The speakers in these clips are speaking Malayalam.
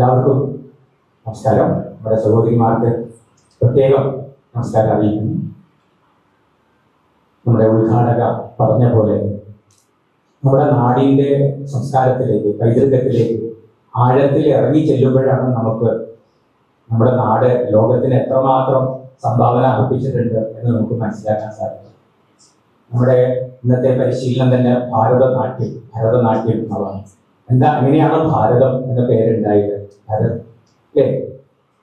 എല്ലാവർക്കും നമസ്കാരം. നമ്മുടെ സഹോദരിമാർക്ക് പ്രത്യേകം നമസ്കാരം അറിയിക്കുന്നു. നമ്മുടെ ഉദ്ഘാടക പറഞ്ഞ പോലെ നമ്മുടെ നാടിന്റെ സംസ്കാരത്തിലേക്ക് പൈതൃകത്തിലേക്ക് ആഴത്തിൽ ഇറങ്ങി ചെല്ലുമ്പോഴാണ് നമുക്ക് നമ്മുടെ നാട് ലോകത്തിന് എത്രമാത്രം സംഭാവന അർപ്പിച്ചിട്ടുണ്ട് എന്ന് നമുക്ക് മനസ്സിലാക്കാൻ സാധിക്കും. നമ്മുടെ ഇന്നത്തെ പരിശീലനം തന്നെ ഭാരതനാട്യം ഭരതനാട്യം എന്നുള്ളതാണ്. എന്താ എങ്ങനെയാണ് ഭാരതം എന്ന പേരുണ്ടായത്? ഭാരത് അല്ലേ?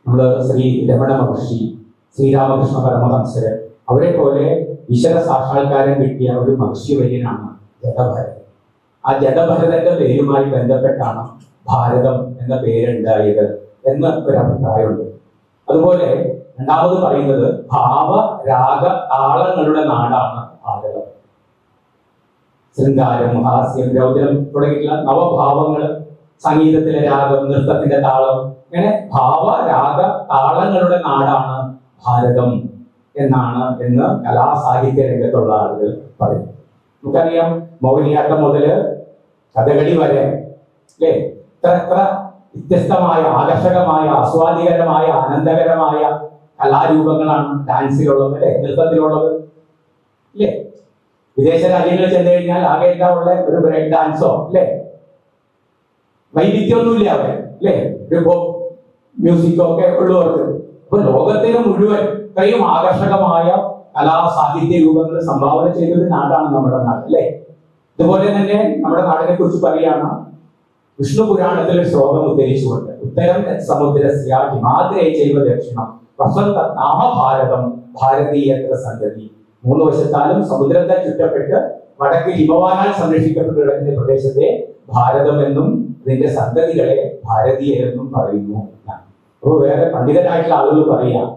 നമ്മൾ ശ്രീ രമണ മഹർഷി ശ്രീരാമകൃഷ്ണ പരമഹംസര് അവരെ പോലെ ഈശ്വര സാക്ഷാത്കാരം കിട്ടിയ ഒരു മഹർഷി വര്യനാണ് ജഡഭരത് ആ ജഡഭരതന്റെ പേരുമായി ബന്ധപ്പെട്ടാണ് ഭാരതം എന്ന പേരുണ്ടായത് എന്ന് ഒരു അഭിപ്രായമുണ്ട് അതുപോലെ രണ്ടാമത് പറയുന്നത് ഭാവ രാഗ താളങ്ങളുടെ നാടാണ് ഭാരതം. ശൃംഗാരം ഹാസ്യം രൗദ്രം തുടങ്ങിയിട്ടുള്ള നവഭാവങ്ങൾ സംഗീതത്തിലെ രാഗം നൃത്തത്തിന്റെ താളം ഇങ്ങനെ ഭാവ രാഗ താളങ്ങളുടെ നാടാണ് ഭാരതം എന്നാണ് എന്ന് കലാസാഹിത്യ രംഗത്തുള്ള ആളുകൾ പറയും നമുക്കറിയാം മൗലിയാട്ടം മുതൽ കഥകളി വരെ അല്ലേ? ഇത്ര എത്ര വ്യത്യസ്തമായ ആകർഷകമായ ആസ്വാദികരമായ ആനന്ദകരമായ കലാരൂപങ്ങളാണ് ഡാൻസിലുള്ളത് അല്ലെ? നൃത്തത്തിലുള്ളത് അല്ലേ? വിദേശ രാജ്യങ്ങളിൽ ചെന്ന് കഴിഞ്ഞാൽ ആകെ ഉള്ള? ഒരു ബ്രേക്ക് ഡാൻസോ അല്ലേ? വൈവിധ്യമൊന്നുമില്ല അവിടെ അല്ലേ? പോപ്പ് മ്യൂസിക്കോ ഒക്കെ ഉള്ളവർക്ക്. അപ്പൊ ലോകത്തിന് മുഴുവൻ ഇത്രയും ആകർഷകമായ കലാ സാഹിത്യ രൂപങ്ങൾ സംഭാവന ചെയ്ത ഒരു നാടാണ് നമ്മുടെ നാട് അല്ലേ? ഇതുപോലെ തന്നെ നമ്മുടെ നാടിനെ കുറിച്ച് പറയുകയാണ്. വിഷ്ണു പുരാണത്തിൽ ഒരു ശ്ലോകം ഉദ്ധരിച്ചുകൊണ്ട് ഉത്തരം സമുദ്രസ്യ ഹിമാദ്രേ ജൈവ ദക്ഷിണം വസന്ത നാമഭാരതം ഭാരതീയത്ര സന്തതി മൂന്ന് വശത്താലും സമുദ്രത്തെ ചുറ്റപ്പെട്ട് വടക്ക് ഹിമവാനാൽ സംരക്ഷിക്കപ്പെട്ടു കിടക്കുന്ന പ്രദേശത്തെ ഭാരതം എന്നും ഇതിന്റെ സന്തതികളെ ഭാരതീയരെന്നും പറയുന്നു അപ്പോൾ വേറെ പണ്ഡിതരായിട്ടുള്ള ആളുകൾ പറയാം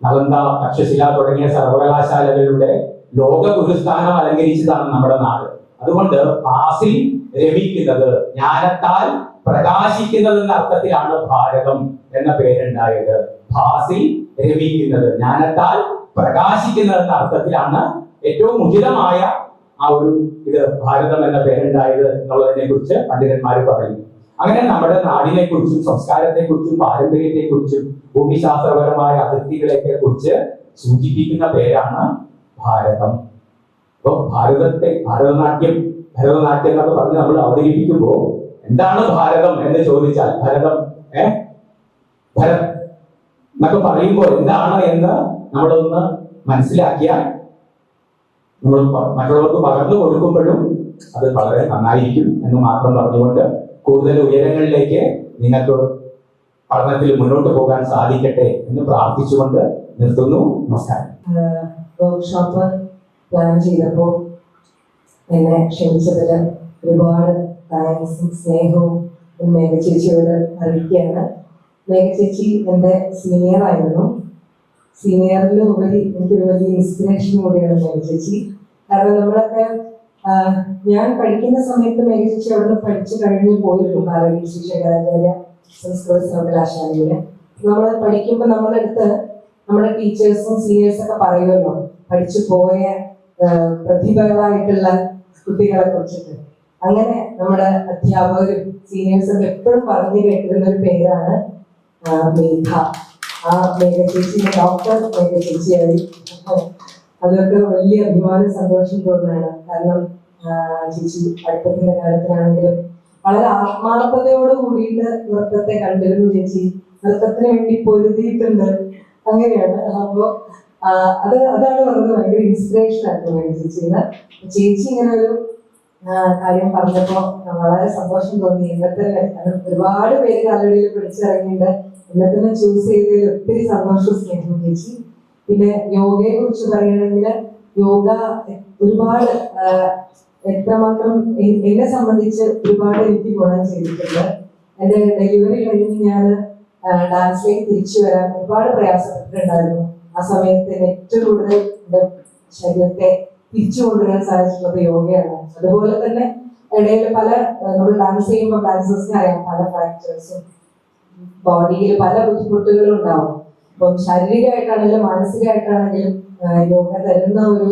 നളന്ദ തക്ഷശില തുടങ്ങിയ സർവകലാശാലകളുടെ ലോക ഗുരുസ്ഥാനം അലങ്കരിച്ചതാണ് നമ്മുടെ നാട്. അതുകൊണ്ട് പാസിൽ രമിക്കുന്നത് ജ്ഞാനത്താൽ പ്രകാശിക്കുന്നത് എന്ന അർത്ഥത്തിലാണ് ഭാരതം എന്ന പേരുണ്ടായത്. ഭാസി രമിക്കുന്നത് ജ്ഞാനത്താൽ പ്രകാശിക്കുന്നത് എന്ന അർത്ഥത്തിലാണ് ഏറ്റവും ഉചിതമായ ആ ഒരു ഇത് ഭാരതം എന്ന പേരുണ്ടായത് എന്നുള്ളതിനെ കുറിച്ച് പണ്ഡിതന്മാർ പറയുന്നു അങ്ങനെ നമ്മുടെ നാടിനെ കുറിച്ചും സംസ്കാരത്തെ കുറിച്ചും പാരമ്പര്യത്തെ കുറിച്ചും ഭൂമിശാസ്ത്രപരമായ അതിർത്തികളെയൊക്കെ കുറിച്ച് സൂചിപ്പിക്കുന്ന പേരാണ് ഭാരതം. അപ്പൊ ഭാരതത്തെ ഭാരതനാട്യം ഭരതനാട്യം എന്നൊക്കെ പറഞ്ഞ് നമ്മൾ അവതരിപ്പിക്കുമ്പോൾ എന്താണ് ഭാരതം എന്ന് ചോദിച്ചാൽ ഭരതം ഏ? ഭരത് എന്നൊക്കെ പറയുമ്പോൾ എന്താണ് എന്ന് നമ്മളൊന്ന് മനസ്സിലാക്കിയാൽ നമ്മൾ മറ്റുള്ളവർക്ക് പകർന്നു കൊടുക്കുമ്പോഴും അത് വളരെ നന്നായിരിക്കും എന്ന് മാത്രം പറഞ്ഞുകൊണ്ട് കൂടുതൽ ഉയരങ്ങളിലേക്ക് നിങ്ങൾക്ക് പഠനത്തിൽ മുന്നോട്ട് പോകാൻ സാധിക്കട്ടെ എന്ന് പ്രാർത്ഥിച്ചുകൊണ്ട് നിർത്തുന്നു. നമസ്കാരം. വർക്ക്ഷോപ്പ് പ്ലാൻ ചെയ്തപ്പോൾ എന്നെ ക്ഷണിച്ചതിൽ ഒരുപാട് സ്നേഹവും മേഘ ചേച്ചിയോട് അറിയിക്കുകയാണ്. മേഘ ചേച്ചി എന്റെ സീനിയർ ആയിരുന്നു. സീനിയറിലും ഉപരി എനിക്കൊരു വലിയ ഇൻസ്പിറേഷൻ കൂടിയാണ് മേഘചേച്ചി കാരണം നമ്മളൊക്കെ ഞാൻ പഠിക്കുന്ന സമയത്ത് മേഘചേച്ചി അവിടെ പഠിച്ചു കഴിഞ്ഞ് പോയിരുന്നു ശ്രീ ശങ്കരാചാര്യ സംസ്കൃത സർവകലാശാലയിൽ. നമ്മൾ പഠിക്കുമ്പോൾ നമ്മളെടുത്ത് നമ്മുടെ ടീച്ചേഴ്സും സീനിയേഴ്സും ഒക്കെ പറയുമല്ലോ പഠിച്ചു പോയ പ്രതിഭകളായിട്ടുള്ള കുട്ടികളെ കുറിച്ചിട്ട്. അങ്ങനെ നമ്മുടെ അധ്യാപകരും സീനിയേഴ്സും എപ്പോഴും പറഞ്ഞു കേട്ടിരുന്ന ഒരു പേരാണ് മേഘ ആ മേഘ ചേച്ചിയുടെ ഡോക്ടർ മേഘ അതൊക്കെ വലിയ അഭിമാന സന്തോഷം തോന്നുകയാണ്. കാരണം ചേച്ചി പഠിത്തത്തിന്റെ കാര്യത്തിലാണെങ്കിലും വളരെ ആത്മാർത്ഥതയോട് കൂടിയിട്ട് നൃത്തത്തെ കണ്ടിരുന്നു ചേച്ചി. നൃത്തത്തിന് വേണ്ടി പൊരുതിയിട്ടുണ്ട്. അങ്ങനെയാണ്. അപ്പോൾ അത് അതാണ് പറഞ്ഞത്. ഭയങ്കര ഇൻസ്പിറേഷൻ ആയിരുന്നു ചേച്ചിന്ന് ചേച്ചി ഇങ്ങനെ ഒരു കാര്യം പറഞ്ഞപ്പോ വളരെ സന്തോഷം തോന്നി. ഇന്നത്തെ ഒരുപാട് പേര് കാലടിയിൽ പിടിച്ചിറങ്ങിയിട്ട് ഇന്നത്തെ ചൂസ് ചെയ്തതിൽ ഒത്തിരി സന്തോഷം സ്നേഹം ചേച്ചി. പിന്നെ യോഗയെ കുറിച്ച് പറയുകയാണെങ്കിൽ യോഗ ഒരുപാട് എത്രമാത്രം എന്നെ സംബന്ധിച്ച് ഒരുപാട് എനിക്ക് ഗുണം ചെയ്തിട്ടുണ്ട്. എന്റെ ഡെലിവറി കഴിഞ്ഞ് ഞാൻ ഡാൻസിലേക്ക് തിരിച്ചു വരാൻ ഒരുപാട് പ്രയാസപ്പെട്ടിട്ടുണ്ടായിരുന്നു. ആ സമയത്ത് ഏറ്റവും കൂടുതൽ ശരീരത്തെ തിരിച്ചു കൊണ്ടുവരാൻ സാധിച്ചിട്ടുള്ളത് യോഗയാണ് അതുപോലെ തന്നെ ഇടയിൽ പല നമ്മൾ ഡാൻസ് ചെയ്യുമ്പോൾ ഡാൻസേഴ്സിനെ അറിയാം പല ഫ്രാക്ചേഴ്സും ബോഡിയിൽ പല ബുദ്ധിമുട്ടുകളും ഉണ്ടാവും. അപ്പം ശാരീരികമായിട്ടാണെങ്കിലും മാനസികമായിട്ടാണെങ്കിലും യോഗ തരുന്ന ഒരു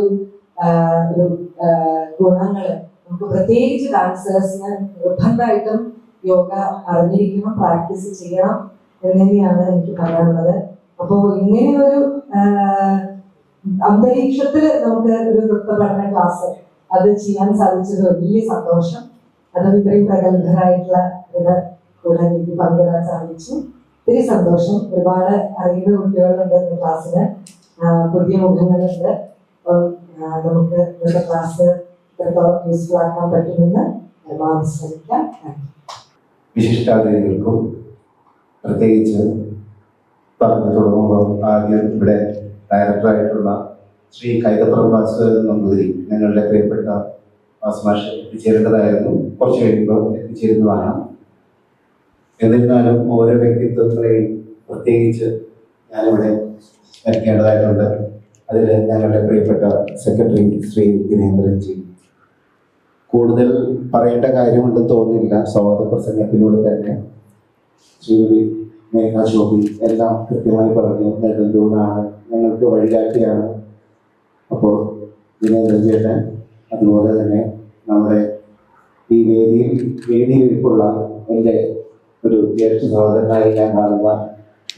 ഗുണങ്ങൾ നമുക്ക് പ്രത്യേകിച്ച് ഡാൻസേഴ്സിന് നിർബന്ധമായിട്ടും യോഗ അറിഞ്ഞിരിക്കണം പ്രാക്ടീസ് ചെയ്യണം എന്നിവയാണ് എനിക്ക് പറയാനുള്ളത്. അപ്പോൾ ഇങ്ങനെ ഒരു അന്തരീക്ഷത്തിൽ നമുക്ക് ഒരു നൃത്ത പഠന ക്ലാസ് അത് ചെയ്യാൻ സാധിച്ചത് വലിയ സന്തോഷം. അതും ഇത്രയും പ്രഗത്ഭരായിട്ടുള്ള കൂടെ എനിക്ക് പങ്കിടാൻ സാധിച്ചു. ഒത്തിരി സന്തോഷം. ഒരുപാട് അറിയുന്ന കുട്ടികളുണ്ട് ക്ലാസ്സിന്. പുതിയ മുഖങ്ങളുണ്ട്. അപ്പം നമുക്ക് ഇന്നത്തെ ക്ലാസ് ഇത്രത്തോളം യൂസ്ഫുൾ ആക്കാൻ പറ്റുമെന്ന് പരമാവധി ശ്രമിക്കാം വിശിഷ്ടാതിഥികൾക്കും പ്രത്യേകിച്ച് പറഞ്ഞു തുടങ്ങുമ്പോൾ ആദ്യം ഇവിടെ ഡയറക്ടറായിട്ടുള്ള ശ്രീ കൈതപ്രം വാസുദേവൻ നമ്പൂതിരി ഞങ്ങളുടെ പ്രിയപ്പെട്ട വാസുമാഷ് എത്തിച്ചേരേണ്ടതായിരുന്നു കുറച്ച് കഴിയുമ്പോൾ എത്തിച്ചേരുന്നതാണ്. എന്നിരുന്നാലും ഓരോ വ്യക്തിത്വങ്ങളെയും പ്രത്യേകിച്ച് ഞാനിവിടെ സ്മരിക്കേണ്ടതായിട്ടുണ്ട് അതിൽ ഞങ്ങളുടെ പ്രിയപ്പെട്ട സെക്രട്ടറി ശ്രീ ദിനേന്ദ്രൻജി കൂടുതൽ പറയേണ്ട കാര്യമുണ്ടെന്ന് തോന്നുന്നില്ല. സ്വാഗത പ്രസംഗത്തിലൂടെ തന്നെ ശ്രീമതി മേഘ ശോഭി എല്ലാം കൃത്യമായി പറഞ്ഞു. നെടുന്തൂണാണ് ഞങ്ങൾക്ക് വഴികാട്ടിയാണ്. അപ്പോൾ ചേട്ടൻ അതുപോലെ തന്നെ നമ്മുടെ ഈ വേദിയിൽ ഇരിപ്പുള്ള എന്റെ ഒരു ജ്യേഷ്ഠ സഹോദരനായി ഞാൻ കാണുന്ന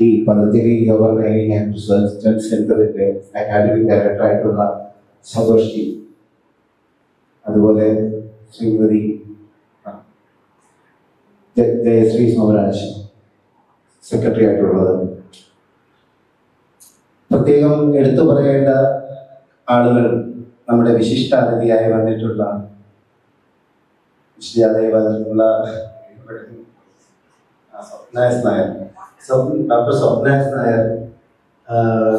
ഈ പതഞ്ജലി ട്രെയിനിങ് ആൻഡ് റിസർച്ച് സെന്ററിന്റെ അക്കാഡമിക് ഡയറക്ടറായിട്ടുള്ള സന്തോഷ് അതുപോലെ ശ്രീമതി ജയശ്രീ സോമരാജ്. സെക്രട്ടറി ആയിട്ടുള്ളത് പ്രത്യേകം എടുത്തു പറയേണ്ട ആളുകൾ നമ്മുടെ വിശിഷ്ട അതിഥിയായി വന്നിട്ടുള്ള വിശിഷ്ടാതിഥിയായി വന്നിട്ടുള്ള Nair doctor Swapna S Nair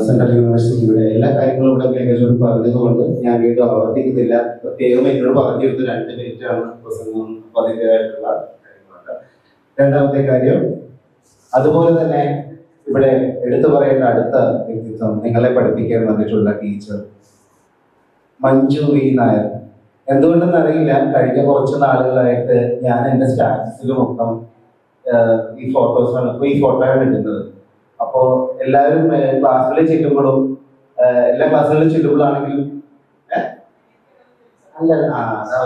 central യൂണിവേഴ്സിറ്റിയുടെ എല്ലാ കാര്യങ്ങളും ഇവിടെ ഏകദേശം പറഞ്ഞതുകൊണ്ട് ഞാൻ വീണ്ടും ആവർത്തിക്കുന്നില്ല പ്രത്യേകം എന്നോട് പറഞ്ഞിരുന്ന രണ്ട് മിനിറ്റാണ്. പ്രസംഗം അപ്പൊ അതിന്റെതായിട്ടുള്ള കാര്യങ്ങളുണ്ട് രണ്ടാമത്തെ കാര്യം അതുപോലെ തന്നെ ഇവിടെ എടുത്തു പറയേണ്ട അടുത്ത വ്യക്തിത്വം നിങ്ങളെ പഠിപ്പിക്കാൻ വന്നിട്ടുള്ള ടീച്ചർ മഞ്ജു വി. നായർ. എന്തുകൊണ്ടെന്ന് അറിയില്ല. കഴിഞ്ഞ കുറച്ച് നാളുകളായിട്ട് ഞാൻ എന്റെ സ്റ്റാറ്റസിൽ മൊത്തം ഈ ഫോട്ടോസാണ് ഇപ്പോൾ ഈ ഫോട്ടോയാണ് ഇടുന്നത്. അപ്പോൾ എല്ലാവരും ക്ലാസ്സുകളിൽ ചെല്ലുമ്പോഴും എല്ലാ ക്ലാസ്സുകളിൽ ചെല്ലുമ്പോഴാണെങ്കിലും? അല്ല ആ അതാ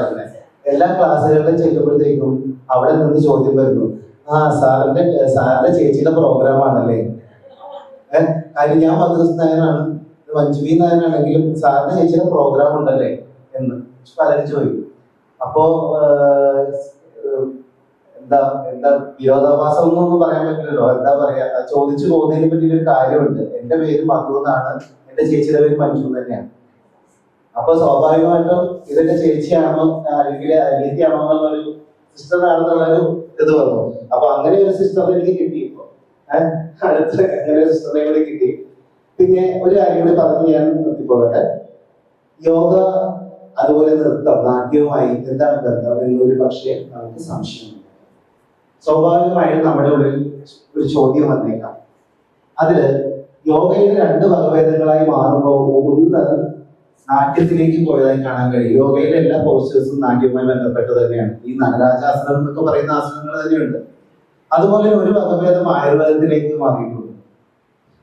എല്ലാ ക്ലാസ്സുകളിലും ചെല്ലുമ്പോഴത്തേക്കും അവിടെ നിന്ന് ചോദ്യം വരുന്നു. ആ സാറിന്റെ സാറിന്റെ ചേച്ചിയുടെ പ്രോഗ്രാം ആണല്ലേ? കാര്യം ഞാൻ മദ്രസ് നായനാണ്. മഞ്ജുവി നായനാണെങ്കിലും സാറിന്റെ ചേച്ചിയുടെ പ്രോഗ്രാം ഉണ്ടല്ലേ എന്ന് പലരും ചോദിക്കും. അപ്പോ എന്താ എന്താ വിരോധാഭാസം ഒന്നും പറയാൻ പറ്റില്ലല്ലോ. എന്താ പറയാ? ചോദിച്ചു പോകുന്നതിനെ പറ്റി ഒരു കാര്യമുണ്ട്. എന്റെ പേര് മധു എന്നാണ്. എന്റെ ചേച്ചിയുടെ പേര് മഞ്ജു തന്നെയാണ്. അപ്പൊ സ്വാഭാവികമായിട്ടും ഇതെന്റെ ചേച്ചിയാണോ അല്ലെങ്കിൽ അനിയത്തിയാണോ എന്നുള്ളൊരു സിസ്റ്റർ ആണെന്നുള്ളൊരു ഇത് വന്നു. അപ്പൊ അങ്ങനെ ഒരു സിസ്റ്റർ എനിക്ക് കിട്ടി ഇപ്പൊ. അടുത്ത അങ്ങനെ ഒരു സിസ്റ്റം കൂടി കിട്ടി. പിന്നെ ഒരു കാര്യം കൂടി പറഞ്ഞ് ഞാൻ നിർത്തിപ്പോകട്ടെ യോഗ അതുപോലെ നൃത്തം നാട്യവുമായി എന്താണ് ബന്ധം? എന്നൊരു പക്ഷേ നമുക്ക് സംശയമുണ്ട് സ്വാഭാവികമായും നമ്മുടെ ഉള്ളിൽ ഒരു ചോദ്യം വന്നേക്കാം. അതിൽ യോഗയുടെ രണ്ട് വകഭേദങ്ങളായി മാറുമ്പോൾ ഒന്ന് നാട്യത്തിലേക്ക് പോയതായി കാണാൻ കഴിയും. യോഗയിലെ എല്ലാ പോസ്റ്റേഴ്സും നാട്യവുമായി ബന്ധപ്പെട്ട് തന്നെയാണ്. ഈ നഗരാജാസനം എന്നൊക്കെ പറയുന്ന ആസനങ്ങൾ തന്നെയുണ്ട്. അതുപോലെ ഒരു വകഭേദം ആയുർവേദത്തിലേക്ക് മാറിയിട്ടുണ്ട്.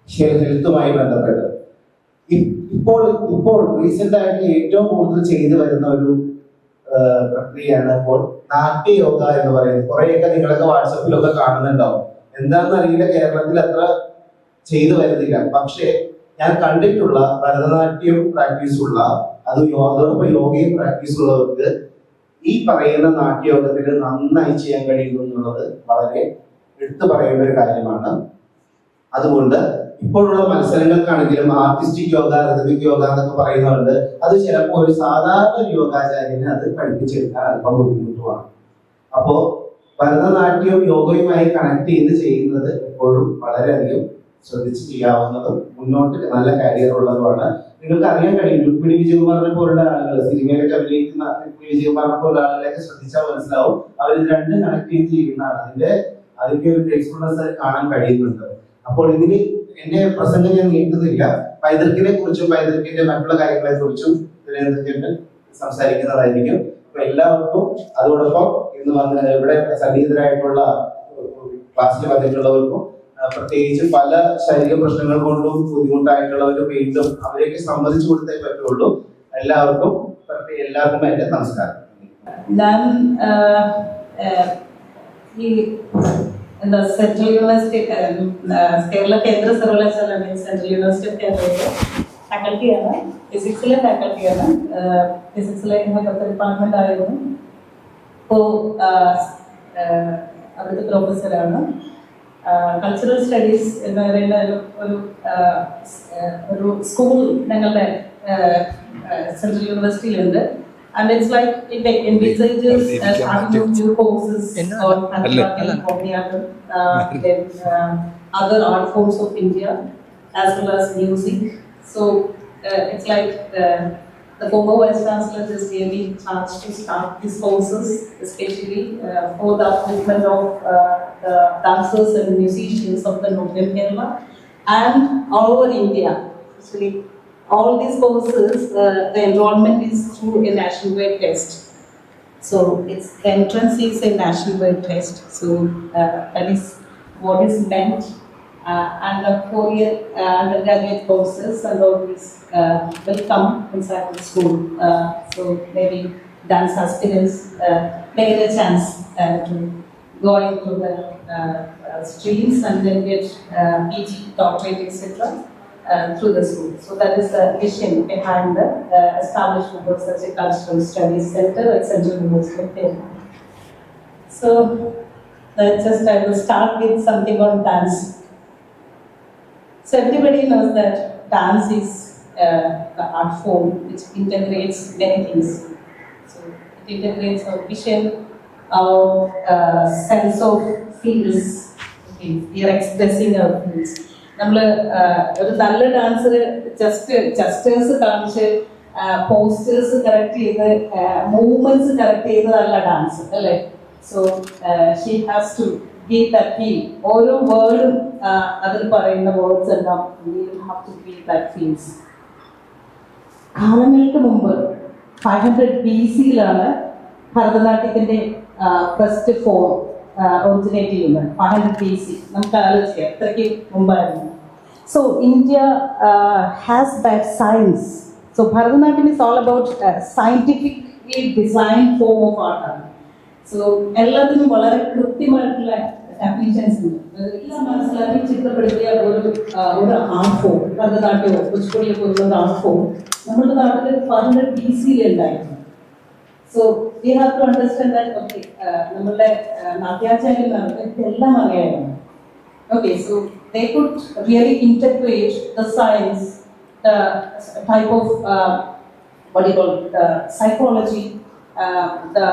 ഹെൽത്തുമായി ബന്ധപ്പെട്ട്. ഇപ്പോൾ ഇപ്പോൾ റീസെന്റ് ആയിട്ട് ഏറ്റവും കൂടുതൽ ചെയ്തു വരുന്ന ഒരു പ്രക്രിയയാണ് ഇപ്പോൾ നാട്യയോഗ എന്ന് പറയുന്നത്. കുറെയൊക്കെ നിങ്ങളൊക്കെ വാട്സപ്പിലൊക്കെ കാണുന്നുണ്ടാവും. എന്താണെന്ന് അറിയില്ല കേരളത്തിൽ അത്ര ചെയ്തു വരുന്നില്ല. പക്ഷേ ഞാൻ കണ്ടിട്ടുള്ള ഭരതനാട്യം പ്രാക്ടീസ് ഉള്ള അത് അതോടൊപ്പം യോഗയും പ്രാക്ടീസ് ഉള്ളവർക്ക് ഈ പറയുന്ന നാട്യയോഗത്തിൽ നന്നായി ചെയ്യാൻ കഴിയുന്നു എന്നുള്ളത് വളരെ എടുത്തു പറയേണ്ട ഒരു കാര്യമാണ്. അതുകൊണ്ട് ഇപ്പോഴുള്ള മത്സരങ്ങൾക്കാണെങ്കിലും ആർട്ടിസ്റ്റിക് യോഗ റിതമിക് യോഗ എന്നൊക്കെ പറയുന്നുണ്ട് അത് ചിലപ്പോൾ ഒരു സാധാരണ ഒരു യോഗാചാര്യന് അത് പഠിപ്പിച്ചെടുക്കാൻ അല്പം ബുദ്ധിമുട്ടുമാണ് അപ്പോ ഭരതനാട്യവും യോഗയുമായി കണക്ട് ചെയ്ത് ചെയ്യുന്നത് എപ്പോഴും വളരെയധികം ശ്രദ്ധിച്ച് ചെയ്യാവുന്നതും മുന്നോട്ട് നല്ല കരിയർ ഉള്ളതുമാണ്. നിങ്ങൾക്ക് അറിയാൻ കഴിയും രുക്മിണി വിജയകുമാറിനെ പോലുള്ള ആളുകൾ സിനിമയിലൊക്കെ അഭിനയിക്കുന്ന രുക്മിണി വിജയകുമാറിനെ പോലുള്ള ആളുകളെയൊക്കെ ശ്രദ്ധിച്ചാൽ മനസ്സിലാവും അവർ രണ്ടും കണക്ട് ചെയ്ത് ചെയ്യുന്നതാണ് അതിന്റെ അതിന്റെ ഒരു ഗ്രേസ്ഫുൾനെസ് കാണാൻ കഴിയുന്നുണ്ട്. അപ്പോൾ ഇതിന് എന്റെ പ്രസംഗം ഞാൻ നീട്ടുന്നില്ല. പൈതൃക്കിനെ കുറിച്ചും പൈതൃക്കിന്റെ മറ്റുള്ള കാര്യങ്ങളെ കുറിച്ചും ദിനേന്ദ്രൻ സംസാരിക്കുന്നതായിരിക്കും. അപ്പൊ എല്ലാവർക്കും അതോടൊപ്പം ഇന്ന് വന്ന് ഇവിടെ സന്നിഹിതരായിട്ടുള്ള ക്ലാസ്സിൽ വന്നിട്ടുള്ളവർക്കും പ്രത്യേകിച്ച് പല ശാരീരിക പ്രശ്നങ്ങൾ കൊണ്ടും ബുദ്ധിമുട്ടായിട്ടുള്ളവർ വീണ്ടും അവരെയൊക്കെ സമ്മതിച്ചു കൊടുത്തേ പറ്റുള്ളൂ. എല്ലാവർക്കും എല്ലാവർക്കും എന്റെ നമസ്കാരം. ഞാൻ ഈ എന്താ സെൻട്രൽ യൂണിവേഴ്സിറ്റി കേരള കേന്ദ്ര സർവകലാശാല സെൻട്രൽ യൂണിവേഴ്സിറ്റി ഓഫ് കേരളയിലെ ഫാക്കൽറ്റിയാണ് ഫിസിക്സിലെ ഫാക്കൽറ്റിയാണ് ഫിസിക്സിലെ ഹെൽത്ത് ഡിപ്പാർട്ട്മെന്റ് ആയിരുന്നു. അവിടുത്തെ പ്രൊഫസറാണ് കൾച്ചറൽ സ്റ്റഡീസ് എന്ന് പറയുന്ന ഒരു ഒരു സ്കൂൾ ഞങ്ങളുടെ സെൻട്രൽ യൂണിവേഴ്സിറ്റിയിലുണ്ട് and it's like it envisages as starting new courses on Bharatanatyam, and uh, then uh, other art forms of India as well as music. So uh, it's like uh, the former vice chancellor is really charged to start these courses, especially uh, for the upliftment of uh, the dancers and musicians of the Northern Kerala and all over India. Actually, all these courses, uh, the enrollment is through a national-wide test. So its entrance is a national-wide test. So uh, that is what is meant. Uh, and the four-year uh, undergraduate courses and all this uh, will come inside the school. Uh, so maybe dance aspirants uh, may get a chance uh, to go into the uh, uh, streams and then get uh, PG, doctorate, etc. Uh, through the school. So that is the vision behind the uh, establishment of such a cultural studies center at Central University of Kerala. So let's just I will start with something on dance. So everybody knows that dance is uh, the art form which integrates many things. So it integrates our vision, our uh, sense of feels. Okay, we are expressing our feels. നമ്മൾ ഒരു നല്ല ഡാൻസർ ജസ്റ്റ് ജസ്റ്റേഴ്സ് കാണിച്ച് പോസ്റ്റേഴ്സ് കറക്റ്റ് ചെയ്ത് മൂവ്മെന്റ്സ് കറക്റ്റ് ചെയ്തതല്ല ഡാൻസ് അല്ലേ so she has to that feel ഓരോ വേർഡും അതിൽ പറയുന്ന വേർഡ്സ് എല്ലാം have to feel that feels കാലങ്ങൾക്ക് മുമ്പ് ഫൈവ് ഹൺഡ്രഡ് ബി സിയിലാണ് ഭരതനാട്യത്തിന്റെ ഫസ്റ്റ് ഫോം ഒറിജിനേറ്റ് ചെയ്യുന്നത്. ഫൈവ് ഹൺഡ്രഡ് ബി സി നമുക്ക് ആലോചിക്കാം എത്രയ്ക്ക് മുമ്പായിരുന്നു. So India has that science so Bharatanatyam is all about scientifically design form of ആർട്ടാണ് so എല്ലാത്തിനും വളരെ കൃത്യമായിട്ടുള്ള ഡെഫിനിഷൻസ് ഉണ്ട് മനസ്സിലാക്കി ചിത്രപ്പെടുത്തിയ ഒരു ഒരു ആർട്ട് ഫോം ഭരതനാട്യമോ കുച്ചിപ്പുടിയോ പോലുള്ള ആർട്ട് ഫോം നമ്മുടെ നാട്ടിൽ പണ്ട് B സിയിലുണ്ടായിരുന്നു so we have to understand that okay നമ്മളുടെ നാട്യാചാര്യന്മാർക്ക് ഇതെല്ലാം അറിയായിരുന്നു. Okay so they could really integrate the science type of what the you call it, psychology, uh, the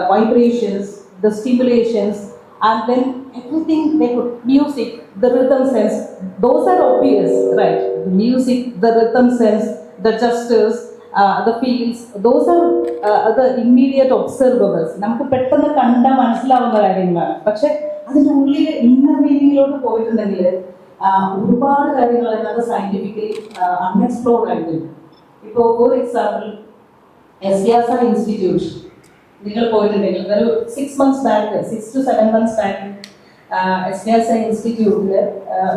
and then everything they could music, the rhythm sense. Those are obvious, right? The music, the rhythm sense, the gestures, uh, the feels. Those are uh, the immediate observables. നമുക്ക് പെട്ടെന്ന് കണ്ടാൽ മനസ്സിലാവുന്ന കാര്യങ്ങളാണ് പക്ഷെ അതിന്റെ ഉള്ളിൽ ഇന്നർ മീനിങ്ങിലോട്ട് പോയിട്ടുണ്ടെങ്കിൽ ഒരുപാട് കാര്യങ്ങൾ അതിനകത്ത് സയന്റിഫിക്കലി അൺഎക്സ്പ്ലോർഡ് ആയിട്ടുണ്ട് ഇപ്പോൾ for example S Vyasa institute നിങ്ങൾ പോയിട്ടുണ്ടെങ്കിൽ. ഒരു six months back six to seven months back S Vyasa ഇൻസ്റ്റിറ്റ്യൂട്ടിൽ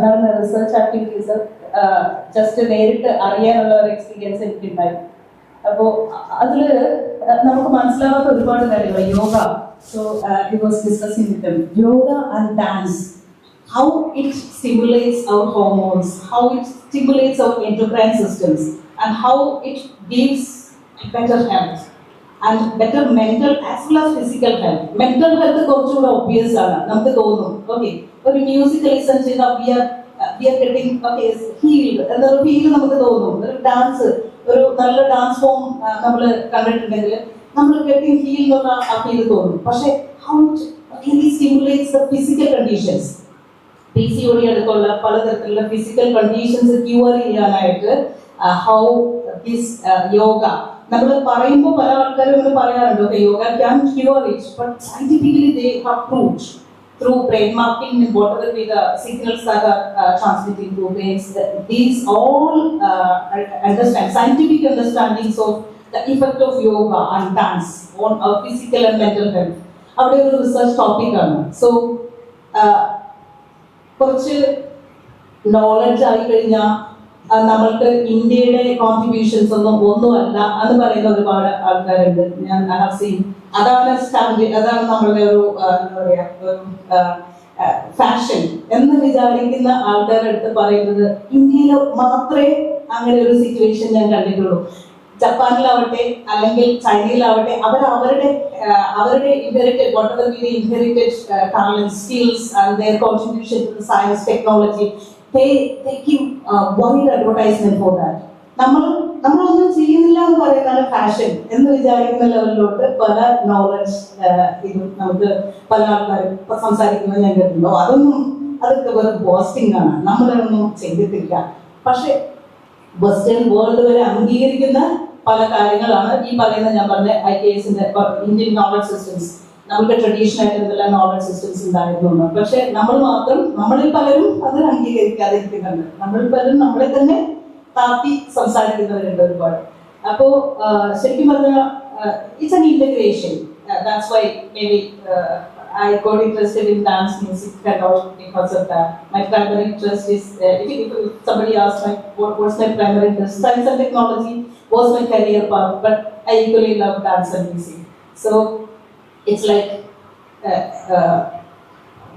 നടന്ന റിസർച്ച് ആക്ടിവിറ്റീസ് ജസ്റ്റ് നേരിട്ട് അറിയാനുള്ള ഒരു എക്സ്പീരിയൻസ് എനിക്കുണ്ടായി. അപ്പോൾ അതിൽ നമുക്ക് മനസ്സിലാവാത്ത ഒരുപാട് കാര്യങ്ങൾ yoga. So it was discussing with yoga and dance how it stimulates our hormones how it stimulates our endocrine systems and how it gives better health. And better mental as well as physical health. Mental health കുറച്ചുകൂടെ ഒബ്വിയസ് ആണ്. നമുക്ക് തോന്നും. ഓക്കെ ഒരു മ്യൂസിക് ലിസൺ ചെയ്താൽ we are we are getting okay healed എന്നൊരു ഫീൽ നമുക്ക് തോന്നും. ഒരു ഡാൻസ് ഒരു നല്ല ഡാൻസ് ഫോം നമ്മൾ കണ്ടിട്ടുണ്ടെങ്കിൽ നമ്മൾ ഗെറ്റിംഗ് ഹീൽ എന്നുള്ള ആ ഫീൽ തോന്നും. പക്ഷേ how it stimulates the physical conditions P C O അടുത്തുള്ള പലതരത്തിലുള്ള ഫിസിക്കൽ കണ്ടീഷൻസ് ക്യൂർ ചെയ്യാനായിട്ട് ഹൗ ദിസ് യോഗ നമ്മൾ പറയുമ്പോൾ പല ആൾക്കാരും ഇങ്ങനെ പറയാറുണ്ട് okay yoga can cure it but scientifically they have proved whatever be the signals that are uh, transmitting through brains. that These all uh, understand scientific understandings of the effect of yoga and dance on our physical and mental health. അവിടെ ഒരു റിസർച്ച് ടോപ്പിക്കാണ് സോ കുറച്ച് നോളജ് ആയി കഴിഞ്ഞാൽ നമ്മൾക്ക് ഇന്ത്യയുടെ കോൺട്രിബ്യൂഷൻസ് ഒന്നും ഒന്നുമല്ല എന്ന് പറയുന്ന ഒരുപാട് ആൾക്കാരുണ്ട്. ഞാൻ ഹാവ് അതാണ് സ്റ്റാൻഡ് അതാണ് നമ്മളുടെ ഒരു എന്താ പറയാ ഫാഷൻ എന്ന് വിചാരിക്കുന്ന ആൾക്കാരുടെ അടുത്ത് പറയുന്നത് ഇന്ത്യയിൽ മാത്രമേ അങ്ങനെ ഒരു സിറ്റുവേഷൻ ഞാൻ കണ്ടിട്ടുള്ളൂ. ജപ്പാനിലാവട്ടെ അല്ലെങ്കിൽ ചൈനയിലാവട്ടെ അവർ അവരുടെ അവരുടെ inherited whatever inherited talents skills and their contribution science technology they give uh, wide advertisement for നമ്മൾ നമ്മളൊന്നും ചെയ്യുന്നില്ല എന്ന് പറയുന്നതാണ് ഫാഷൻ എന്ന് വിചാരിക്കുന്ന ലെവലിലോട്ട് പല നോളജ് ഇതും നമുക്ക് പല ആൾക്കാരും ഇപ്പൊ സംസാരിക്കുന്നത് ഞാൻ കേട്ടിട്ടുണ്ടോ? അതൊന്നും അതൊക്കെ വെറും ബോസ്റ്റിംഗ് ആണ്. നമ്മളൊന്നും ചെയ്തിട്ടില്ല. പക്ഷെ വെസ്റ്റേൺ വേൾഡ് വരെ അംഗീകരിക്കുന്ന പല കാര്യങ്ങളാണ് ഈ പറയുന്ന ഞാൻ പറഞ്ഞ ഐ കെ എസിന്റെ ഇന്ത്യൻ നോളജ് സിസ്റ്റംസ് നമുക്ക് ട്രഡീഷണൽ ആയിട്ട് എന്തെല്ലാം നോളജ് സിസ്റ്റംസ് ഉണ്ടായിരുന്നു എന്ന്. പക്ഷെ നമ്മൾ മാത്രം നമ്മളിൽ പലരും അത് അംഗീകരിക്കാതിരിക്കുന്നുണ്ട് നമ്മളിൽ പലരും നമ്മളെ തന്നെ താത്തി സംസാരിക്കുന്നവരുണ്ട് ഒരുപാട് അപ്പോ ആ, ശരിക്കും പറഞ്ഞാൽ it's an integration that's why maybe I got interested in dance music and all because of that. My primary interest is, uh, if, if somebody asks my, what was my primary interest, science and technology was my career path, but I equally love dance and music. So it's like uh, uh,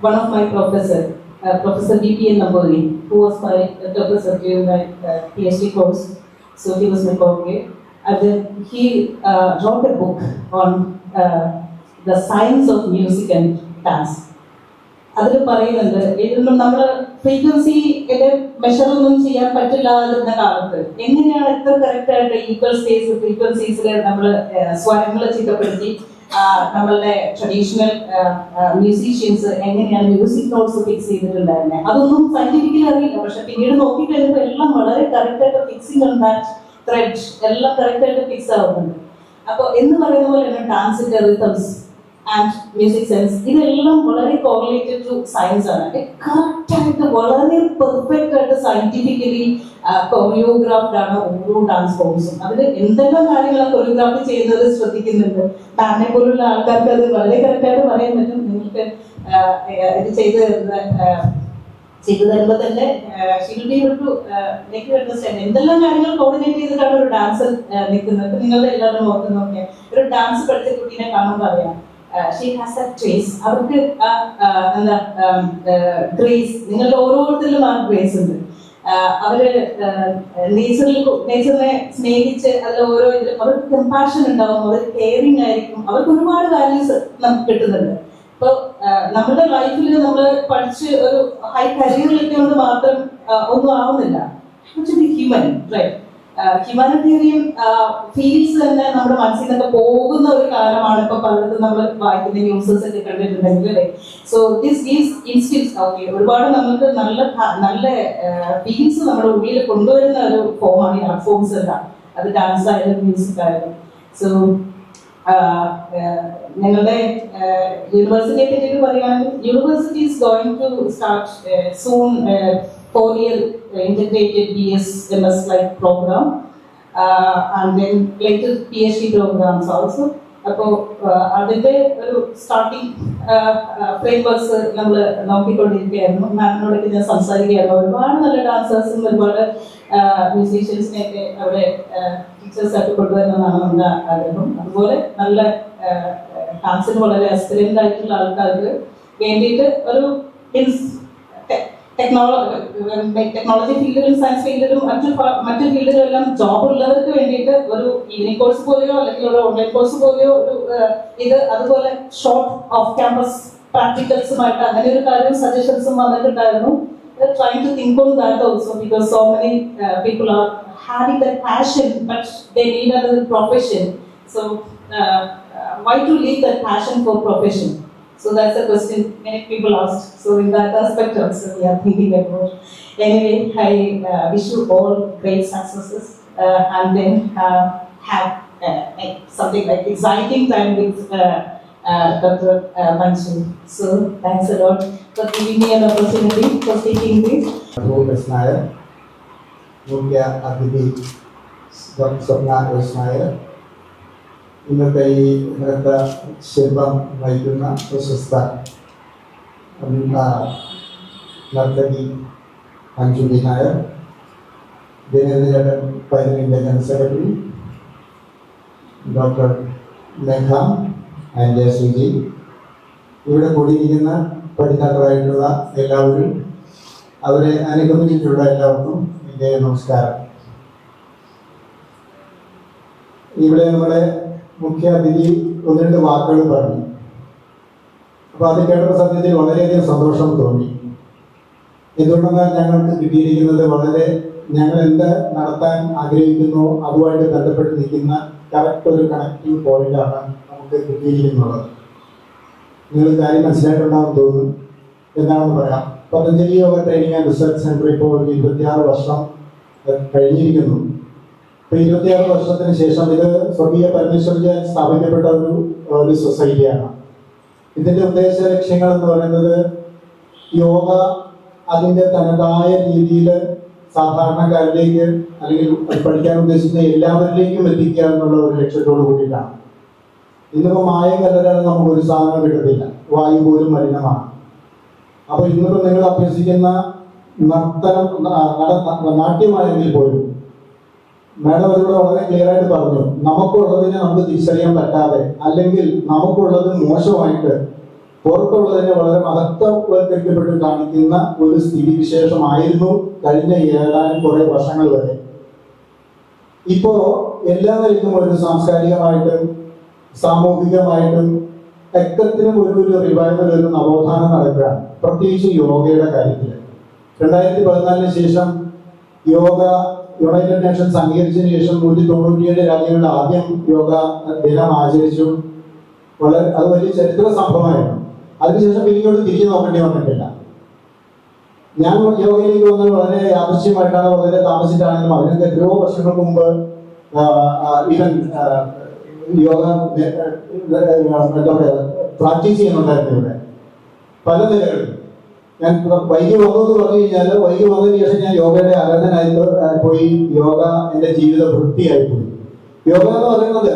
one of my professor, uh, Professor B.P. Namburi, who was my uh, professor during my uh, PhD course. So he was my colleague. And then he uh, wrote a book on uh, the science of music and dance. അതിൽ പറയുന്നുണ്ട് ഇതൊന്നും നമ്മൾ ഫ്രീക്വൻസിയുടെ മെഷർ ഒന്നും ചെയ്യാൻ പറ്റില്ലാതിരുന്ന കാലത്ത് എങ്ങനെയാണ് ഇത്ര കറക്റ്റ് ആയിട്ട് ഈക്വൽ സ്പേസ് ഫ്രീക്വൻസീസിൽ നമ്മൾ സ്വരങ്ങൾ ചിട്ടപ്പെടുത്തി ആ, നമ്മളുടെ ട്രഡീഷണൽ മ്യൂസീഷ്യൻസ് എങ്ങനെയാണ് മ്യൂസിക് നോട്ട്സ് ഫിക്സ് ചെയ്തിട്ടുണ്ടായിരുന്നത് അതൊന്നും സയന്റിഫിക്കലി അറിയില്ല. പക്ഷെ പിന്നീട് നോക്കിക്കഴിഞ്ഞപ്പോൾ എല്ലാം വളരെ കറക്റ്റ് ആയിട്ട് ഫിക്സിംഗ് ഉണ്ട് ത്രെഡ് എല്ലാം കറക്റ്റ് ആയിട്ട് ഫിക്സ് ആവുന്നുണ്ട്. അപ്പോൾ എന്ന് പറയുന്ന പോലെ തന്നെ ഡാൻസിന്റെ റിതംസ് ആൻഡ് മ്യൂസിക് സെൻസ് ഇതെല്ലാം വളരെ കോറിലേറ്റഡ് ടു സയൻസ് ആണ്. കറക്റ്റ് ആയിട്ട് വളരെ പെർഫെക്റ്റ് ആയിട്ട് സയന്റിഫിക്കലി കൊറിയോഗ്രാഫ്ഡ് ആണ് ഓരോ ഡാൻസ് ഫോംസും അതിൽ എന്തെല്ലാം കാര്യങ്ങളാണ് കൊറിയോഗ്രാഫി ചെയ്യുന്നത് ശ്രദ്ധിക്കുന്നുണ്ട്? താനെ പോലുള്ള ആൾക്കാർക്ക് അത് വളരെ കറക്റ്റായിട്ട് പറയാൻ പറ്റും. നിങ്ങൾക്ക് ഇത് ചെയ്ത് ചെയ്തു തരുമ്പോൾ തന്നെ എന്തെല്ലാം കാര്യങ്ങൾ കോർഡിനേറ്റ് ചെയ്തിട്ടാണ് ഒരു ഡാൻസ് നിൽക്കുന്നത്. നിങ്ങളുടെ എല്ലാവരും ഓർത്ത് ഒരു ഡാൻസ് പഠിച്ച കുട്ടീനെ കാണുമ്പോൾ അറിയാം. ഷീ ഹാസ് എ ട്രേസ് അവർക്ക് ആ, എന്താ ഗ്രേസ് നിങ്ങളുടെ ഓരോരുത്തരിലും ആ ഗ്രേസ് ഉണ്ട്. അവർ നേച്ചറിൽ നേച്ചറിനെ സ്നേഹിച്ച് അതിൽ ഓരോ ഇതിലും അവർക്ക് കമ്പാഷൻ ഉണ്ടാവും അവർ കെയറിങ് ആയിരിക്കും. അവർക്ക് ഒരുപാട് വാല്യൂസ് നമുക്ക് കിട്ടുന്നുണ്ട്. ഇപ്പൊ നമ്മുടെ ലൈഫിൽ നമ്മൾ പഠിച്ച് ഒരു ഹൈ കരിയറിലെത്തിയോണ്ട് മാത്രം ആ, ഒന്നും ആവുന്നില്ല. ഹ്യൂമൻ റൈറ്റ് ഹ്യൂമാനിറ്റേറിയൻ ഫീൽഡ്സ് തന്നെ നമ്മുടെ മനസ്സിൽ നിന്നൊക്കെ പോകുന്ന ഒരു കാലമാണ് ഇപ്പൊ പലയിടത്തും നമ്മൾ വായിക്കുന്ന ന്യൂസസ് ഒക്കെ കണ്ടിട്ടുണ്ടെങ്കിൽ അല്ലേ? So this gives insights okay ഒരുപാട് നമുക്ക് നല്ല നല്ല ഫീൽഡ്സ് നമ്മുടെ ഉള്ളിൽ കൊണ്ടുവരുന്ന ഒരു ഫോമാണ് ഈ ആർട്ട് ഫോംസ് എല്ലാം. അത് ഡാൻസ് ആയാലും മ്യൂസിക് ആയാലും. സോ ഞങ്ങളുടെ യൂണിവേഴ്സിറ്റിയെ പറ്റിയിട്ട് പറയുകയാണെങ്കിൽ university is going to start soon integrated B S program, uh, and then later PhD programs also. അപ്പോൾ അതിന്റെ ഒരു സ്റ്റാർട്ടിങ് ഫ്രെയിം വർക്ക്സ് നമ്മൾ നോക്കിക്കൊണ്ടിരിക്കുകയായിരുന്നു. മാമിനോടൊക്കെ ഞാൻ സംസാരിക്കുകയായിരുന്നു. ഒരുപാട് നല്ല ഡാൻസേഴ്സും ഒരുപാട് മ്യൂസീഷ്യൻസിനെയൊക്കെ അവിടെ ടീച്ചേഴ്സ് ആയിട്ട് കൊണ്ടുവരണമെന്നാണ് നമ്മുടെ ആഗ്രഹം. അതുപോലെ നല്ല ഡാൻസിന് വളരെ എക്സ്പീരിയൻസ് ആയിട്ടുള്ള ആൾക്കാർക്ക് വേണ്ടിയിട്ട് ഒരു ടെക്നോളജി ടെക്നോളജി ഫീൽഡിലും സയൻസ് ഫീൽഡിലും മറ്റു മറ്റു ഫീൽഡിലെല്ലാം ജോബ് ഉള്ളവർക്ക് വേണ്ടിയിട്ട് ഒരു ഈവനിങ് കോഴ്സ് പോലെയോ അല്ലെങ്കിൽ ഒരു ഓൺലൈൻ കോഴ്സ് പോലെയോ ഒരു ഇത് അതുപോലെ ഷോർട്ട് ഓഫ് ക്യാമ്പസ് പ്രാക്ടിക്കൽസുമായിട്ട് അങ്ങനെ ഒരു കാര്യം സജഷൻസും വന്നിട്ടുണ്ടായിരുന്നു. Try to think on that also because so many people are having the passion but but they need profession so why to leave the passion for profession So that's a question many people asked. So in that aspect also we are thinking about. Anyway, I uh, wish you all great successes uh, and then uh, have uh, something like exciting time with uh, uh, Dr. Manchu. So thanks a lot for giving me an opportunity for speaking this. Ms. Dr. Sopna Nair, ഇന്നത്തെ ഈ ഇന്നത്തെ ശില്പം വഹിക്കുന്ന പ്രശസ്ത നർത്തകി Anjuli Nair Dinendran പൈതലിന്റെ general secretary doctor Megha and Suji. ഇവിടെ കൂടിയിരിക്കുന്ന പഠിതാക്കളായിട്ടുള്ള എല്ലാവരും അവരെ അനുഗമിച്ചിട്ടുള്ള എല്ലാവർക്കും എന്റെ നമസ്കാരം. ഇവിടെ നമ്മുടെ മുഖ്യ അതിഥി ഒന്ന് രണ്ട് വാക്കുകൾ പറഞ്ഞു. അപ്പോൾ അത് കേട്ടപ്പോൾ സത്യത്തിൽ വളരെയധികം സന്തോഷം തോന്നി. എന്തുകൊണ്ടെന്നാൽ ഞങ്ങൾക്ക് കിട്ടിയിരിക്കുന്നത് വളരെ ഞങ്ങൾ എന്ത് നടത്താൻ ആഗ്രഹിക്കുന്നു അതുമായിട്ട് ബന്ധപ്പെട്ട് നിൽക്കുന്ന കറക്റ്റ് ഒരു കണക്റ്റീവ് പോയിന്റാണ് നമുക്ക് കിട്ടിയിരിക്കുന്നത്. നിങ്ങൾ കാര്യം മനസ്സിലായിട്ടുണ്ടാകും തോന്നുന്നു. എന്താണെന്ന് പറയാം. Patanjali yoga training and research centre ഇപ്പോൾ ഇരുപത്തിയാറ് വർഷം കഴിഞ്ഞിരിക്കുന്നു. ഇപ്പൊ ഇരുപത്തിയാറ് വർഷത്തിന് ശേഷം ഇത് സ്വർഗീയ പരമേശ്വരൻ സ്ഥാപിക്കപ്പെട്ട ഒരു ഒരു സൊസൈറ്റിയാണ് ഇതിന്റെ ഉദ്ദേശ ലക്ഷ്യങ്ങൾ എന്ന് പറയുന്നത് യോഗ അതിന്റെ തനതായ രീതിയിൽ സാധാരണക്കാരിലേക്ക് അല്ലെങ്കിൽ പഠിക്കാൻ ഉദ്ദേശിക്കുന്ന എല്ലാവരിലേക്കും എത്തിക്കുക എന്നുള്ള ഒരു ലക്ഷ്യത്തോട് കൂടിയിട്ടാണ്. ഇന്നിപ്പോ മായം കലരാൻ നമുക്ക് ഒരു സാധനം കിട്ടത്തില്ല. വായു പോലും മലിനമാണ്. അപ്പൊ ഇന്നിപ്പോ നിങ്ങൾ അഭ്യസിക്കുന്ന നർത്തനം നാട്യമായെങ്കിൽ പോലും മാഡം അതിലൂടെ വളരെ ക്ലിയർ ആയിട്ട് പറഞ്ഞു നമുക്കുള്ളതിനെ നമുക്ക് തിരിച്ചറിയാൻ പറ്റാതെ അല്ലെങ്കിൽ നമുക്കുള്ളത് മോശമായിട്ട് പുറത്തുള്ളതിനെ വളരെ മഹത്വവൽക്കരിക്കപ്പെട്ട് കാണിക്കുന്ന ഒരു സ്ഥിതി വിശേഷമായിരുന്നു കഴിഞ്ഞ ഏതാനും കുറെ വർഷങ്ങൾ വരെ. ഇപ്പോ എല്ലാ നിലയ്ക്കും ഒരു സാംസ്കാരികമായിട്ടും സാമൂഹികമായിട്ടും എക്കത്തിനും ഒരു ഒരു റിവൈവൽ ഒരു നവോത്ഥാനം നടക്കുകയാണ് പ്രത്യേകിച്ച് യോഗയുടെ കാര്യത്തിൽ രണ്ടായിരത്തി പതിനാലിന് ശേഷം യോഗ യുണൈറ്റഡ് നേഷൻസ് അംഗീകരിച്ചതിന് ശേഷം നൂറ്റി തൊണ്ണൂറ്റിയേഴ് രാജ്യങ്ങളിൽ ആദ്യം യോഗ ദിനം ആചരിച്ചു. വളരെ അത് വലിയ ചരിത്ര സംഭവമായിരുന്നു. അതിനുശേഷം പിന്നീട് തിരിഞ്ഞു നോക്കേണ്ടി വന്നിട്ടില്ല. ഞാൻ യോഗയിലേക്ക് വന്നത് വളരെ യാദൃശ്യമായിട്ടാണ് വളരെ താമസിച്ചിട്ടാണെങ്കിലും അതിനൊക്കെ എത്രയോ വർഷങ്ങൾക്ക് മുമ്പ് ഈവൻ യോഗ പ്രാക്ടീസ് ചെയ്യുന്നുണ്ടായിരുന്നു ഇവിടെ. പല നിലകളിൽ ഞാൻ വൈകി വന്നു എന്ന് പറഞ്ഞു കഴിഞ്ഞാൽ വൈകി വന്നതിന് ശേഷം ഞാൻ യോഗയുടെ ആരാധനായിട്ട് പോയി യോഗ എന്റെ ജീവിത വൃത്തിയായി പോയി. യോഗ എന്ന് പറയുന്നത്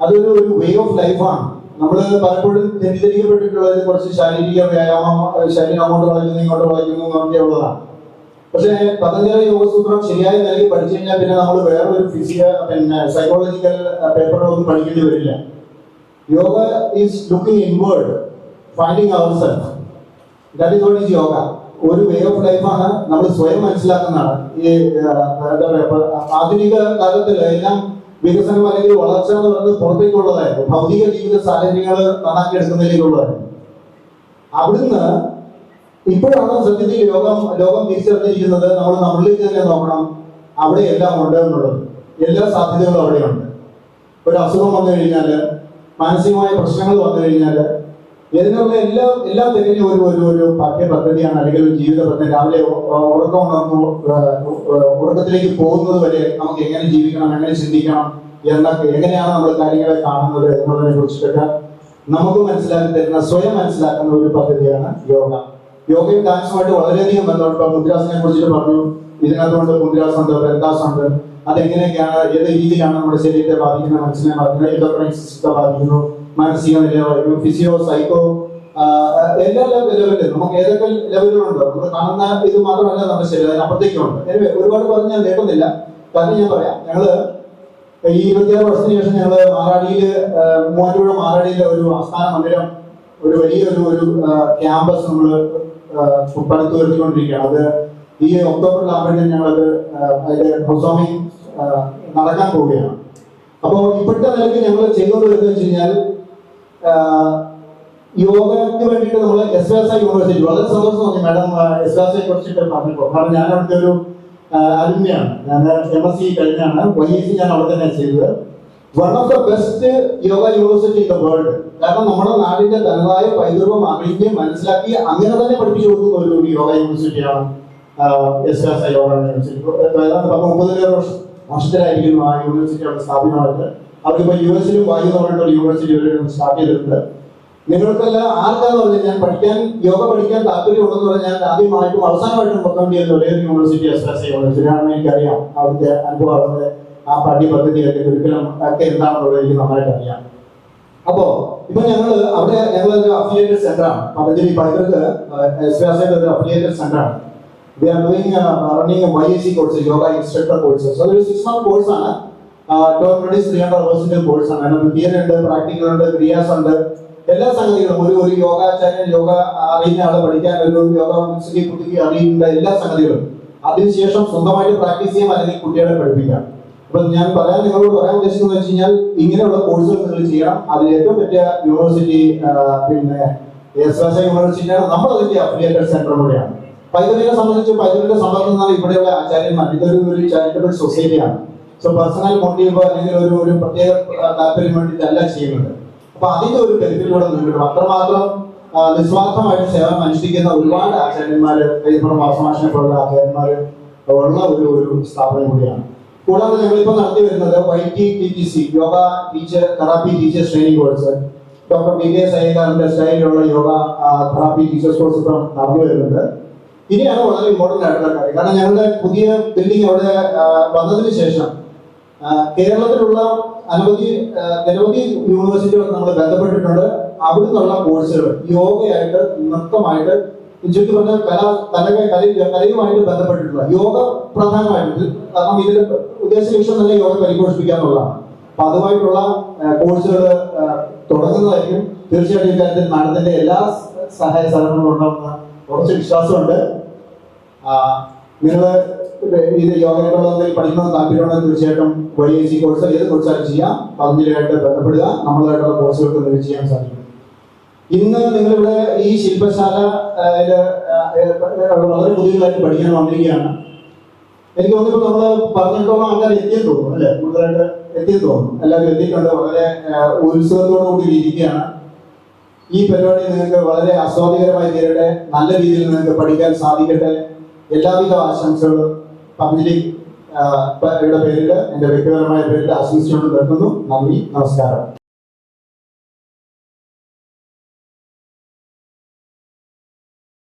അതൊരു ഒരു വേ ഓഫ് ലൈഫാണ് നമ്മൾ പലപ്പോഴും തെറ്റിദ്ധരിക്കപ്പെട്ടിട്ടുള്ളത് കുറച്ച് ശാരീരിക വ്യായാമം ശരീരം അങ്ങോട്ട് വളയ്ക്കുന്നു ഇങ്ങോട്ട് വളയ്ക്കുന്നു എന്നൊക്കെയുള്ളതാണ് പക്ഷേ പതഞ്ജലി യോഗസൂത്രം ശരിയായ നിലയിൽ പഠിച്ചു കഴിഞ്ഞാൽ പിന്നെ നമ്മൾ വേറെ ഒരു ഫിസിയ പിന്നെ സൈക്കോളജിക്കൽ പേപ്പറുകളൊന്നും പഠിക്കേണ്ടി വരില്ല. Yoga is looking inward finding our self that is what is yoga ഒരു വേ ഓഫ് ലൈഫാണ് നമ്മൾ സ്വയം മനസ്സിലാക്കുന്നതാണ്. ഈ എന്താ പറയുക ആധുനിക കാലത്തിൽ എല്ലാം വികസനം അല്ലെങ്കിൽ വളർച്ച എന്ന് പറയുന്നത് പുറത്തേക്കുള്ളതായിരുന്നു. ഭൗതിക ജീവിത സാഹചര്യങ്ങൾ നന്നാക്കി എടുക്കുന്നതിലേക്കുള്ളതായിരുന്നു അവിടുന്ന് ഇപ്പോഴാണ് സത്യത്തിൽ ലോകം ലോകം തിരിച്ചറിഞ്ഞിരിക്കുന്നത്? നമ്മൾ നമ്മളിലേക്ക് തന്നെ നോക്കണം. അവിടെ എല്ലാം ഉണ്ട് എന്നുള്ളത്. എല്ലാ സാധ്യതകളും അവിടെയുണ്ട്. ഒരു അസുഖം വന്നു കഴിഞ്ഞാൽ മാനസികമായ പ്രശ്നങ്ങൾ വന്നു കഴിഞ്ഞാൽ ഇതിനുള്ള എല്ലാ എല്ലാ തികഞ്ഞ ഒരു ഒരു ഒരു പാഠ്യ പദ്ധതിയാണ് അല്ലെങ്കിൽ ഒരു ജീവിത പദ്ധതി. രാവിലെ ഉറക്കം ഉണർന്നു ഉറക്കത്തിലേക്ക് പോകുന്നത് വരെ നമുക്ക് എങ്ങനെ ജീവിക്കണം എങ്ങനെ ചിന്തിക്കണം എന്നൊക്കെ എങ്ങനെയാണ് നമ്മൾ കാര്യങ്ങളെ കാണുന്നത് എന്നുള്ളതിനെ കുറിച്ചിട്ടൊക്കെ നമുക്ക് മനസ്സിലാക്കി തരുന്ന സ്വയം മനസ്സിലാക്കുന്ന ഒരു പദ്ധതിയാണ് യോഗ. യോഗയും ഡാൻസുമായിട്ട് വളരെയധികം ഇപ്പൊ മുദ്രാസിനെ കുറിച്ചിട്ട് പറഞ്ഞു. ഇതിനകത്തുകൊണ്ട് ബന്ധാസം ഉണ്ട് അതെങ്ങനെയൊക്കെയാണ് ഏത് രീതിയിലാണ് നമ്മുടെ ശരീരത്തെ ബാധിക്കുന്നത് മനസ്സിനെ ബാധിക്കുന്നത് ഇലക്ട്രോണിക് ബാധിക്കുന്നു മാനസിക ബാധിക്കുന്നു ഫിസിയോ സൈക്കോ എല്ലാ ലെവലിലും നമുക്ക് ഏതൊക്കെ ലെവലുകളുണ്ടോ നമ്മൾ കാണുന്ന ഇത് മാത്രമല്ല നമ്മുടെ ശരീരം അതിനപ്പുറത്തേക്കുണ്ട് എനിവേ ഒരുപാട് പറഞ്ഞ് ഞാൻ കേൾക്കുന്നില്ല. കാരണം ഞാൻ പറയാം. ഞങ്ങൾ ഈ ഇരുപത്തിയാറ് വർഷത്തിന് ശേഷം ഞങ്ങൾ മാറാടിയിൽ മൂവാറ്റുപുഴ മാറാടിയിലെ ഒരു ആസ്ഥാന മന്ദിരം ഒരു വലിയൊരു ഒരു ക്യാമ്പസ് നമ്മൾ പടുത്തു വരുത്തിക്കൊണ്ടിരിക്കുകയാണ് അത് ഈ ഒക്ടോബറിലാകുമ്പോഴത്തേക്കും ഞങ്ങളത് ആ, അതിന്റെ ഹൗസ് നടക്കാൻ പോവുകയാണ്. അപ്പോൾ ഇപ്പോഴത്തെ നിലയ്ക്ക് ഞങ്ങൾ ചെയ്തുകൊണ്ട് വരുന്നത് വെച്ച് കഴിഞ്ഞാൽ യോഗയ്ക്ക് വേണ്ടിയിട്ട് നമ്മൾ എസ് എസ് ഐ യൂണിവേഴ്സിറ്റി വളരെ സന്തോഷം തോന്നി. മാഡം എസ് എസ് ഐ കുറിച്ചിട്ട് പറഞ്ഞപ്പോൾ. കാരണം ഞാൻ അവിടുത്തെ ഒരു അരുമയാണ് ഞാൻ എം എസ് സി കഴിഞ്ഞാണ്. വൈ എസ് സി ഞാൻ അവിടെ തന്നെ ചെയ്തത്. One of the best yoga university in the world കാരണം നമ്മുടെ നാടിന്റെ തനതായ പൈതൃകം അറിഞ്ഞ് മനസ്സിലാക്കി അങ്ങനെ തന്നെ പഠിപ്പിച്ചു കൊടുക്കുന്ന ഒരു yoga യൂണിവേഴ്സിറ്റിയാണ് S S I yoga university ഏതാണ്ട് പത്ത് മുപ്പതിലേറെ വർഷം വർഷത്തിലായിരിക്കുന്നു ആ യൂണിവേഴ്സിറ്റി അവിടെ സ്ഥാപിതമായിട്ട് അവർക്കിപ്പോ യു എസിലും എന്ന് പറഞ്ഞിട്ട് ഒരു യൂണിവേഴ്സിറ്റി സ്റ്റാർട്ട് ചെയ്തിട്ടുണ്ട്. നിങ്ങൾക്കല്ല ആർക്കാന്ന് പറഞ്ഞാൽ ഞാൻ പഠിക്കാൻ യോഗ പഠിക്കാൻ താല്പര്യമുണ്ടെന്ന് പറഞ്ഞാൽ ഞാൻ ആദ്യമായിട്ടും അവസാനമായിട്ടും റെക്കമെൻഡ് ചെയ്യുന്ന ഒരേ യൂണിവേഴ്സിറ്റി എസ് എസ് യൂണിവേഴ്സിറ്റി എനിക്കറിയാം. അവിടുത്തെ അനുഭവം അവിടുത്തെ ആ പാഠ്യപദ്ധതി ഒക്കെ curriculum ഒക്കെ എന്താണെന്നുള്ളത് എനിക്ക് നന്നായിട്ട് അറിയാം. അപ്പോ ഇപ്പൊ ഞങ്ങൾ അവിടെ ഞങ്ങൾ ഒരു അഫിലിയേറ്റഡ് സെന്റർ ആണ്. പതഞ്ജലി പൈതൃക്ക് എസ് ഒരു അഫിലിയേറ്റഡ് ആണ്. We are doing running Y S C course yoga instructor courses അതൊരു സിക്സ് മന്ത് കോഴ്സാണ് ക്രെഡിറ്റ്സ് ത്രീ ഹൺഡ്രഡ് അവേഴ്സിന്റെ കോഴ്സാണ് അതിനകത്ത് തിയറി ഉണ്ട് പ്രാക്ടിക്കൽ ഉണ്ട് ക്രിയാസ് ഉണ്ട്. എല്ലാ സംഗതികളും ഒരു ഒരു യോഗാചാര്യൻ യോഗ അറിയുന്ന ആളെ പഠിക്കാൻ ഒരു യോഗ മനസ്സിലേക്ക് കുട്ടിക്ക് അറിയുന്ന എല്ലാ സംഗതികളും. അതിനുശേഷം സ്വന്തമായിട്ട് പ്രാക്ടീസ് ചെയ്യാൻ അല്ലെങ്കിൽ കുട്ടികളെ പഠിപ്പിക്കാം. അപ്പൊ ഞാൻ പറയാൻ നിങ്ങളോട് പറയാൻ ഉദ്ദേശിക്കുന്നത് വെച്ച് കഴിഞ്ഞാൽ ഇങ്ങനെയുള്ള കോഴ്സുകൾ നിങ്ങൾ ചെയ്യണം. അതിൽ ഏറ്റവും പറ്റിയ യൂണിവേഴ്സിറ്റി പിന്നെ യൂണിവേഴ്സിറ്റിയാണ് നമ്മൾ അതിന്റെ അഫിലിയേറ്റഡ് സെന്റർ കൂടെയാണ്. പൈതലിനെ സംബന്ധിച്ച് പൈതലിന്റെ എന്നാൽ ഇവിടെയുള്ള ആചാര്യന്മാർ ഇതൊരു ഒരു ചാരിറ്റബിൾ സൊസൈറ്റിയാണ് സോ പേഴ്സണൽ മോട്ടീവ് അല്ലെങ്കിൽ ഒരു ഒരു പ്രത്യേക താല്പര്യം വേണ്ടിയിട്ടല്ല ചെയ്യുന്നത് അപ്പൊ അതിന്റെ ഒരു ബെനിഫിറ്റിലൂടെ നിങ്ങൾക്ക് അത്രമാത്രം നിസ്വാർത്ഥമായിട്ട് സേവനം അനുഷ്ഠിക്കുന്ന ഒരുപാട് ആചാര്യന്മാര് കൈപ്പുറം വാസമാഷിനെ പോലുള്ള ആചാര്യന്മാര് ഉള്ള ഒരു ഒരു സ്ഥാപനം കൂടിയാണ്. കൂടാതെ ഞങ്ങളിപ്പോൾ നടത്തി വരുന്നത് Y T T T C yoga teacher therapy teachers training course. Doctor P K സൈകാറിന്റെ സ്റ്റൈലിലുള്ള യോഗ തെറാപ്പി ടീച്ചേഴ്സ് കോഴ്സ് ഇപ്പം നടന്നു വരുന്നുണ്ട്. ഇനിയാണ് വളരെ ഇമ്പോർട്ടന്റ് ആയിട്ടുള്ള കാര്യം. കാരണം ഞങ്ങളുടെ പുതിയ ബിൽഡിംഗ് അവിടെ വന്നതിന് ശേഷം കേരളത്തിലുള്ള അനവധി നിരവധി യൂണിവേഴ്സിറ്റികൾ നമ്മൾ ബന്ധപ്പെട്ടിട്ടുണ്ട്. അവിടെ നിന്നുള്ള കോഴ്സുകൾ യോഗയായിട്ട് നൃത്തമായിട്ട് ചുറ്റി പറഞ്ഞ കല കല കലയുമായിട്ട് ബന്ധപ്പെട്ടിട്ടുള്ള യോഗ പ്രധാനമായിട്ട് കാരണം ഇതിന്റെ ഉദ്ദേശ ലക്ഷ്യം തന്നെ യോഗ പരിപോഷിപ്പിക്കാന്നുള്ളതാണ്. അപ്പൊ അതുമായിട്ടുള്ള കോഴ്സുകൾ തുടങ്ങുന്നതായിരിക്കും. തീർച്ചയായിട്ടും ഇക്കാര്യത്തിൽ മാഡത്തിന്റെ എല്ലാ സഹായ സഹകരണങ്ങളും ഉണ്ടാവുന്ന കുറച്ച് വിശ്വാസമുണ്ട്. നിങ്ങൾ ഇത് യോഗയിലുള്ള പഠിക്കുന്ന താല്പര്യമുണ്ടെങ്കിൽ തീർച്ചയായിട്ടും വലിയ എ സി കോഴ്സ് ഏത് കോഴ്സാലും ചെയ്യാം. പതിനായിട്ട് ബന്ധപ്പെടുക. നമ്മളായിട്ടുള്ള കോഴ്സുകൾക്ക് നിങ്ങൾക്ക് ചെയ്യാൻ സാധിക്കും. ഇന്ന് നിങ്ങളിവിടെ ഈ ശില്പശാല വളരെ പുതിയതായിട്ട് പഠിക്കാൻ വന്നിരിക്കുകയാണ്. എനിക്ക് തോന്നുന്നു നമ്മൾ പറഞ്ഞിട്ടുള്ള ആൾക്കാർ എത്തിയെന്ന് തോന്നുന്നു അല്ലെ? കൂടുതലായിട്ട് എത്തിയെന്ന് തോന്നുന്നു. എല്ലാവരും എത്തിയിട്ടുണ്ട് വളരെ ഉത്സവത്തോടു കൂടി ഇരിക്കുകയാണ്. ഈ പരിപാടി നിങ്ങൾക്ക് വളരെ ആസ്വാദികരമായി തീരട്ടെ. നല്ല രീതിയിൽ നിങ്ങൾക്ക് പഠിക്കാൻ സാധിക്കട്ടെ. എല്ലാവിധ ആശംസകളും. പബ്ലിക് യുടെ പേരിൽ എന്റെ വ്യക്തിപരമായ പേരിൽ ആശംസിച്ചുകൊണ്ട് നിർത്തുന്നു. നന്ദി നമസ്കാരം.